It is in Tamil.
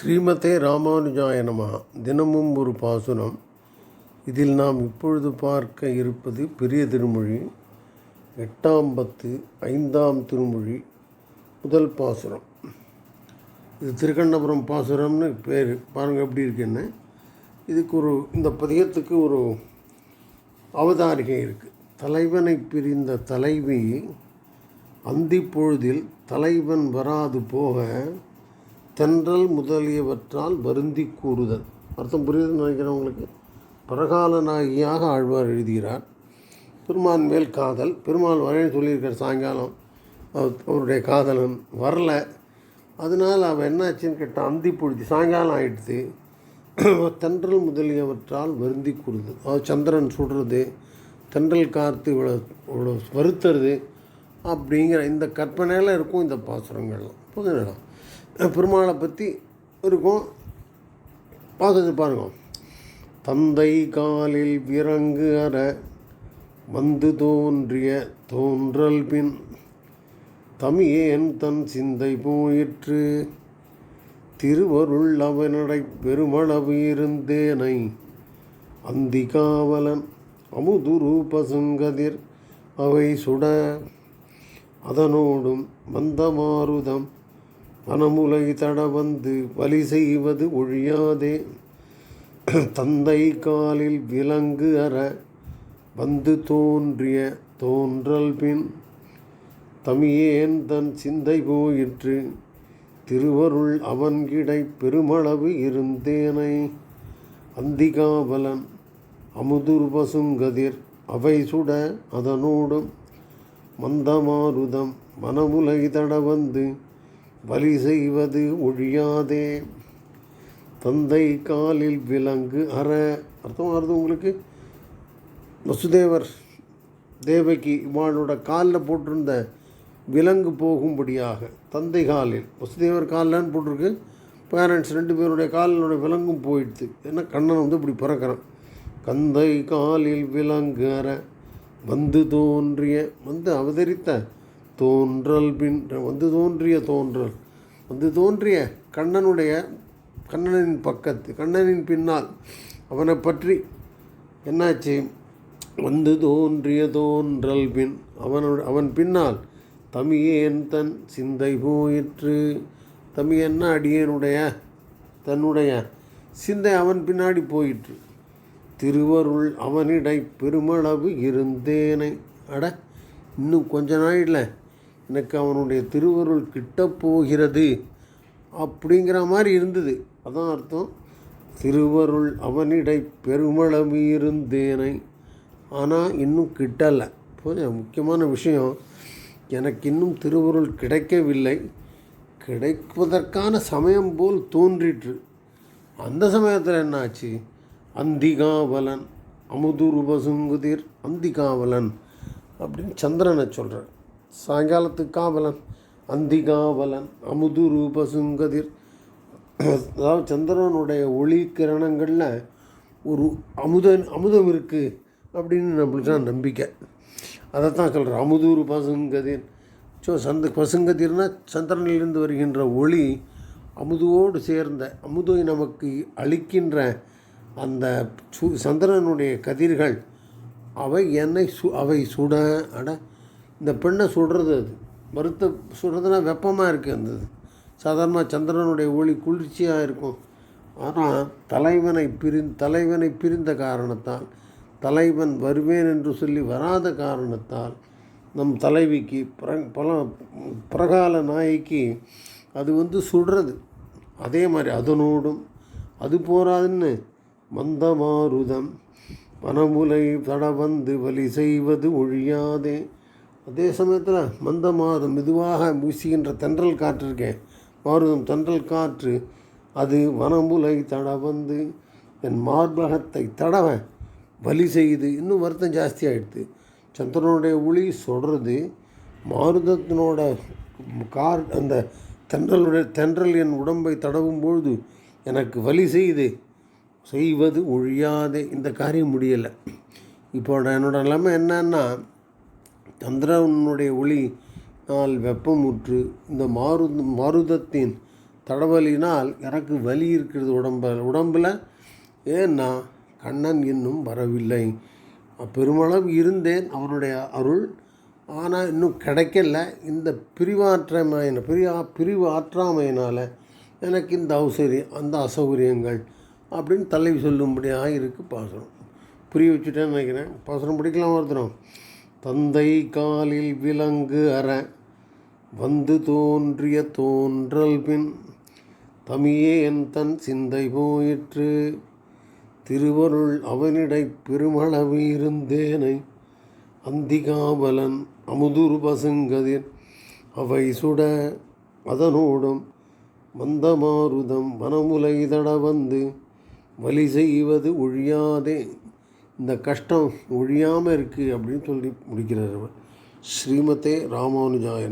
ஸ்ரீமதே ராமானுஜாய நம தினமும் ஒரு பாசுரம். இதில் நாம் இப்பொழுது பார்க்க இருப்பது பெரிய திருமொழி எட்டாம் பத்து ஐந்தாம் திருமொழி முதல் பாசுரம். இது திருக்கண்ணபுரம் பாசுரம்னு பேர். பாருங்கள் எப்படி இருக்குன்னு இதுக்கு ஒரு இந்த பதியத்துக்கு ஒரு அவதாரிகை இருக்குது தலைவனை பிரிந்த தலைவி அந்தி பொழுதில் தலைவன் வராது போக தென்றல் முதலியவற்றால் வருந்தி கூறுதல். அர்த்தம் புரியுதுன்னு நினைக்கிறேன் உங்களுக்கு? பரகால நாயகியாக ஆழ்வார் எழுதுகிறார். பெருமான் மேல் காதல். பெருமாள் வரேன்னு சொல்லியிருக்கார் சாயங்காலம். அவருடைய காதலன் வரல. அதனால் அவன் என்னாச்சுன்னு கேட்டால் அந்தி பொழுது சாயங்காலம் ஆயிடுத்து தென்றல் முதலியவற்றால் வருந்தி கூறுது அதாவது சந்திரன் சுடுறது தென்றல் காற்று இவ்வளோ இவ்வளோ வருத்துறது அப்படிங்கிற இந்த கற்பனையில் இருக்கும் இந்த பாசுரங்கள்லாம். புதுநிலம் பெருமாளை பற்றி இருக்கும். பாசத்தை பாருங்க. தந்தை காலில் விறங்கு அற வந்து தோன்றிய தோன்றல் பின் தமியேன் தன் சிந்தை போயிற்று. திருவருள் அவனடை பெருமளவு இருந்தேனை. அந்தி காவலன் அமுதுரு பசுங்கதிர் அவை சுட. அதனோடும் மந்தமாருதம் அனமுலை தட வந்து வலி செய்வது ஒழியாதே. தந்தை காலில் விலங்கு அற வந்து தோன்றிய தோன்றல் பின் தமியேன் தன் சிந்தை போயிற்று. திருவருள் அவன் கிடை பெருமளவு இருந்தேனை. அந்திகாவலன் அமுதுர் பசுங்கதிர் அவை சுட அதனோடும் மந்தமாருதம் மனமுலை தட வந்து வலி செய்வது ஒழியாதே. தந்தை காலில் விலங்கு அற. அர்த்தம் வருது உங்களுக்கு? வசுதேவர் தேவகி இவாளோட காலில் போட்டிருந்த விலங்கு போகும்படியாக தந்தை காலில். வசுதேவர் காலில்னு போட்டிருக்கு. பேரண்ட்ஸ் ரெண்டு பேருடைய காலினுடைய விலங்கும் போயிடுது. ஏன்னா கண்ணன் வந்து இப்படி பிறக்கிறான். கந்தை காலில் விலங்கு அற. வந்து தோன்றிய வந்து அவதரித்த தோன்றல் பின் வந்து தோன்றிய தோன்றல். வந்து தோன்றிய கண்ணனுடைய கண்ணனின் பக்கத்து கண்ணனின் பின்னால் அவனை பற்றி என்னாச்சு? வந்து தோன்றிய தோன்றல் பின் அவனோட அவன் பின்னால் தமியேன் தன் சிந்தை போயிற்று. தமியன்னா அடியனுடைய தன்னுடைய சிந்தை அவன் பின்னாடி போயிற்று. திருவருள் அவனிடை பெருமளவு இருந்தேனை. அட இன்னும் கொஞ்ச நாளில் எனக்கு அவனுடைய திருவருள் கிட்ட போகிறது அப்படிங்கிற மாதிரி இருந்தது. அதான் அர்த்தம். திருவருள் அவனிடை பெருமளவு இருந்தேனை. ஆனால் இன்னும் கிட்டலை. இப்போ முக்கியமான விஷயம் எனக்கு இன்னும் திருவருள் கிடைக்கவில்லை. கிடைப்பதற்கான சமயம் போல் தோன்றிற்று. அந்த சமயத்தில் என்னாச்சு? அந்திகாவலன் அமுதுருபசுங்குதிர் அந்திகாவலன் அப்படின்னு சந்திரனை சொல்கிறார் சாயங்காலத்து காவலன் அந்திகாவலன் அமுதுரு பசுங்கதிர் அதாவது சந்திரனுடைய ஒளி கிரணங்களில் ஒரு அமுதன் அமுதம் இருக்குது அப்படின்னு நம்மளுக்கு தான் நம்பிக்கை. அதைத்தான் சொல்கிறேன் அமுதூர் பசுங்கதிர் ஸோ சந்த பசுங்கதிர்னா சந்திரனிலிருந்து வருகின்ற ஒளி அமுதுவோடு சேர்ந்த அமுதை நமக்கு அளிக்கின்ற அந்த சு சந்திரனுடைய கதிர்கள் அவை என்னை சு அவை சுட அட இந்த பெண்ணை சுடுறது அது. மறுத்த சுடுறதுனா வெப்பமாக இருக்குது அந்த சாதாரணமாக சந்திரனுடைய ஒளி குளிர்ச்சியாக இருக்கும். ஆனால் தலைவனை பிரி தலைவனை பிரிந்த காரணத்தால் தலைவன் வருவேன் என்று சொல்லி வராத காரணத்தால் நம் தலைவிக்கு பிர பல பிரகால நாய்க்கு அது வந்து சுடுறது. அதே மாதிரி அதனோடும் அது போராதுன்னு மந்தமாருதம். பனமுலை தட வந்து வலி செய்வது ஒழியாதே. அதே சமயத்தில் மந்தமாருதம் மெதுவாக வீசுகின்ற தென்றல் காற்று இருக்கேன் மாருதம் தென்றல் காற்று அது வனம்புலை தட வந்து என் மார்பகத்தை தடவ வலி செய்து இன்னும் வருத்தம் ஜாஸ்தி ஆகிடுது சந்திரனுடைய ஒளி சொல்கிறது மாருதத்தினோட கார் அந்த தென்றலுடைய தென்றல் என் உடம்பை தடவும் பொழுது எனக்கு வலி செய்து செய்வது ஒழியாதே. இந்த காரியம் முடியலை. இப்போ என்னோட நிலைமை என்னன்னா சந்திரனுடைய ஒளி நாள் வெப்பமுற்று இந்த மாரு மாருதத்தின் தடவலினால் எனக்கு வலி இருக்கிறது உடம்பில் உடம்பில். ஏன்னா கண்ணன் இன்னும் வரவில்லை. பெருமளவு இருந்தேன் அவருடைய அருள். ஆனால் இன்னும் கிடைக்கல. இந்த பிரிவாற்றமையின பிரிவா பிரிவு ஆற்றாமையினால் எனக்கு இந்த அசௌகரியம் அந்த அசௌகரியங்கள் அப்படின்னு தலைவி சொல்லும்படியாக இருக்குது பாசனம் புரிய வச்சுட்டேன்னு நினைக்கிறேன். பாசனம் பிடிக்கலாம் ஒருத்தரும் தந்தை காலில் விலங்கு அற வந்து தோன்றிய தோன்றல் பின் தமியே என் தன் சிந்தை போயிற்று. திருவருள் அவனிடை பெருமளவு இருந்தேனை அந்திகாபலன் அமுதுர் பசுங்கதிர் அவை சுட அதனோடும் மந்தமாருதம் வனமுலை தட வந்து வலி செய்வது ஒழியாதே. இந்த கஷ்டம் ஒழியாமல் இருக்குது அப்படின்னு சொல்லி முடிக்கிறார் அவர். ஸ்ரீமதே ராமானுஜாய